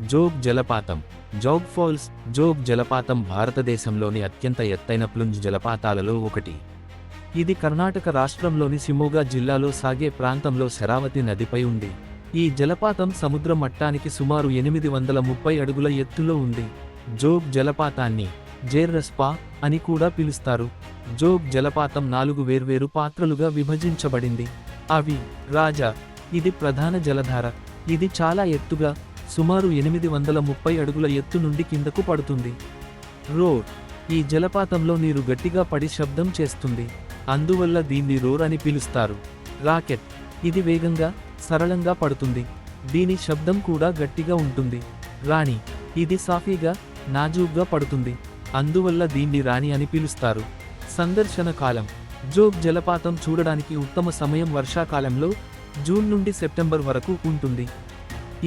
జోగ్ జలపాతం. జోగ్ ఫాల్స్ జోగ్ జలపాతం భారతదేశంలోని అత్యంత ఎత్తైన ప్లుంజ్ జలపాతాలలో ఒకటి. ఇది కర్ణాటక రాష్ట్రంలోని సిమోగా జిల్లాలో సాగే ప్రాంతంలో శరావతి నదిపై ఉంది. ఈ జలపాతం సముద్ర మట్టానికి సుమారు ఎనిమిది వందల ముప్పై అడుగుల ఎత్తులో ఉంది. జోగ్ జలపాతాన్ని జేర్రస్పా అని కూడా పిలుస్తారు. జోగ్ జలపాతం నాలుగు వేర్వేరు పాత్రలుగా విభజించబడింది. అవి రాజా ఇది ప్రధాన జలధార. ఇది చాలా ఎత్తుగా సుమారు ఎనిమిది వందల ముప్పై అడుగుల ఎత్తు నుండి కిందకు పడుతుంది. రోర్ ఈ జలపాతంలో నీరు గట్టిగా పడి శబ్దం చేస్తుంది. అందువల్ల దీన్ని రోర్ అని పిలుస్తారు. రాకెట్ ఇది వేగంగా సరళంగా పడుతుంది. దీని శబ్దం కూడా గట్టిగా ఉంటుంది. రాణి ఇది సాఫీగా నాజూగ్గా పడుతుంది. అందువల్ల దీన్ని రాణి అని పిలుస్తారు. సందర్శన కాలం జోగ్ జలపాతం చూడడానికి ఉత్తమ సమయం వర్షాకాలంలో జూన్ నుండి సెప్టెంబర్ వరకు ఉంటుంది.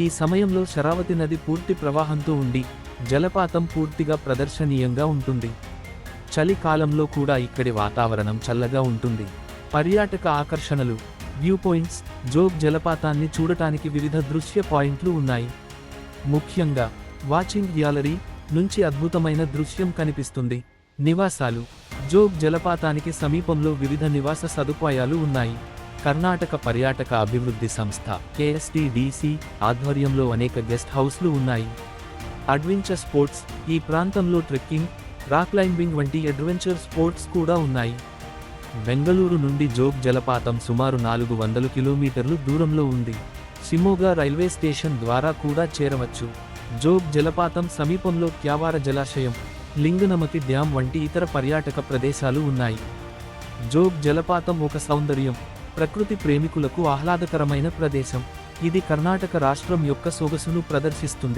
ఈ సమయంలో శరావతి నది పూర్తి ప్రవాహంతో ఉండి జలపాతం పూర్తిగా ప్రదర్శనీయంగా ఉంటుంది. చలికాలంలో కూడా ఇక్కడి వాతావరణం చల్లగా ఉంటుంది. పర్యాటక ఆకర్షణలు వ్యూ పాయింట్స్ జోగ్ జలపాతాన్ని చూడటానికి వివిధ దృశ్య పాయింట్లు ఉన్నాయి. ముఖ్యంగా వాచింగ్ గ్యాలరీ నుంచి అద్భుతమైన దృశ్యం కనిపిస్తుంది. నివాసాలు జోగ్ జలపాతానికి సమీపంలో వివిధ నివాస సదుపాయాలు ఉన్నాయి. కర్ణాటక పర్యాటక అభివృద్ధి సంస్థ కేఎస్టీడీసీ ఆధ్వర్యంలో అనేక గెస్ట్ హౌస్లు ఉన్నాయి. అడ్వెంచర్ స్పోర్ట్స్ ఈ ప్రాంతంలో ట్రెక్కింగ్ రాక్ క్లైంబింగ్ వంటి అడ్వెంచర్ స్పోర్ట్స్ కూడా ఉన్నాయి. బెంగళూరు నుండి జోగ్ జలపాతం సుమారు నాలుగు వందల కిలోమీటర్లు దూరంలో ఉంది. సిమోగా రైల్వే స్టేషన్ ద్వారా కూడా చేరవచ్చు. జోగ్ జలపాతం సమీపంలో క్యావార జలాశయం లింగనమతి డ్యాం వంటి ఇతర పర్యాటక ప్రదేశాలు ఉన్నాయి. జోగ్ జలపాతం ఒక సౌందర్యం ప్రకృతి ప్రేమికులకు ఆహ్లాదకరమైన ప్రదేశం. ఇది కర్ణాటక రాష్ట్రం యొక్క సొగసును ప్రదర్శిస్తుంది.